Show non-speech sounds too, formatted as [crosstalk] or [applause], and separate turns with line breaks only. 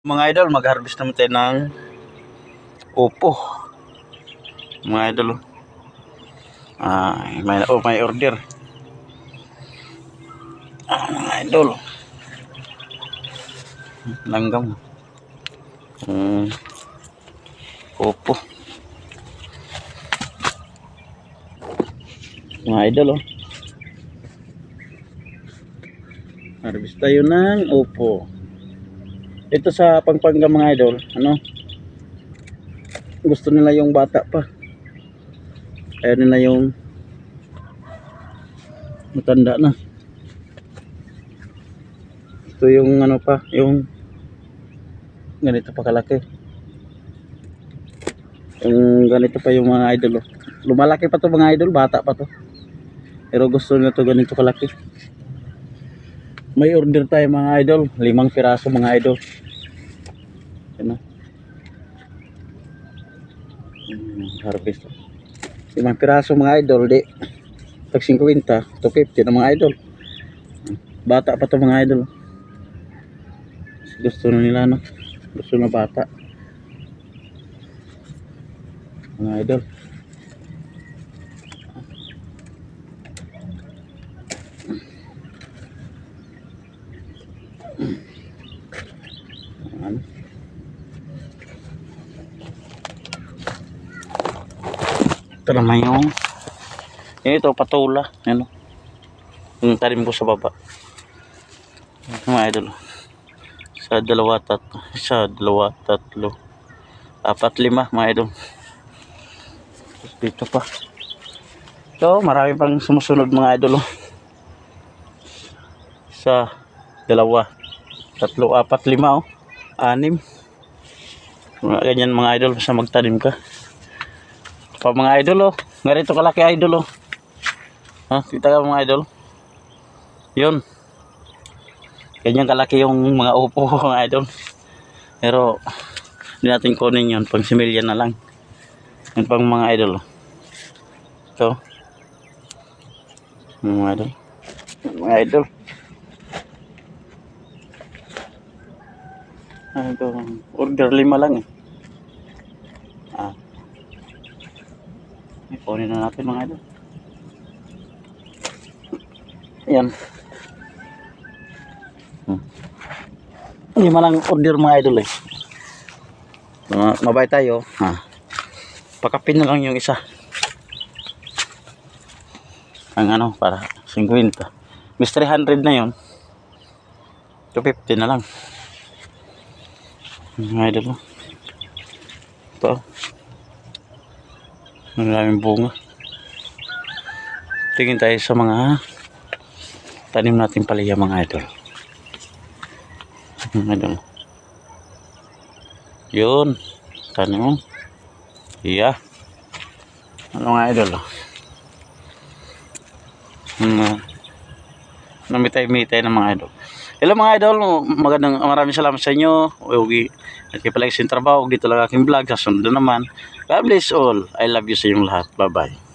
Mga idol, mag-harvest naman tayo ng upo. Mga idol. oh. Ah, may, oh, may order. Ah, mga idol. Langgam. Hmm. Upo. Mga idol, oh. Harvest tayo ng upo. Ito sa Pampanga mga idol, ano? Gusto nila yung bata pa. Ayaw nila yung matanda na. Ito yung ano pa, yung ganito pa kalaki. Yung ganito pa yung mga idol. oh. Lumalaki pa to mga idol, bata pa to. Pero gusto nila to ganito kalaki. May order tayo mga idol, limang piraso mga idol. Ano? Hmm, harvest. Limang piraso mga idol, di. Tag 50, 250 na mga idol. Bata pa to mga idol. Gusto na nila no. Gusto na bata. Mga idol. Ano? Ito naman yung ito patula. Ano? Yung talim ko sa baba. Mga idol. Sa dalawa tat sa dalawa tatlo. Apat lima mga idol. Dito pa. So marami pang sumusunod mga idol. Sa dalawa tatlo apat lima oh anim. Mga ganyan mga idol sa magtanim ka. Pa mga idol oh. Ganito kalaki idol oh. Ha? Kita ka mga idol? Yun. Ganyan kalaki yung mga upo [laughs] mga idol. Pero hindi natin kunin yun. Pang similya na lang. Yun pang mga idol oh. ito. Mga idol. Mga idol Ah, ito, order lima lang eh. Ah. Ipunin na natin mga idol. Ayan. Hmm. Lima lang order mga idol eh. Uh, mabay tayo. Ha. Pakapin na lang yung isa. Ang ano, para 50. Miss 300 na yun. 250 na lang. Mga idol. oh. Ito. Ang daming bunga. Tingin tayo sa mga tanim natin palaya mga idol. Mga idol. Yun. Tanim mo. Iya. Ano mga idol? Hmm. Namitay-mitay ng mga idol. Hello mga idol, magandang maraming salamat sa inyo. Kayo pala yung trabaho, dito lang aking vlog, sa sundo naman. God bless all. I love you sa inyong lahat. Bye-bye.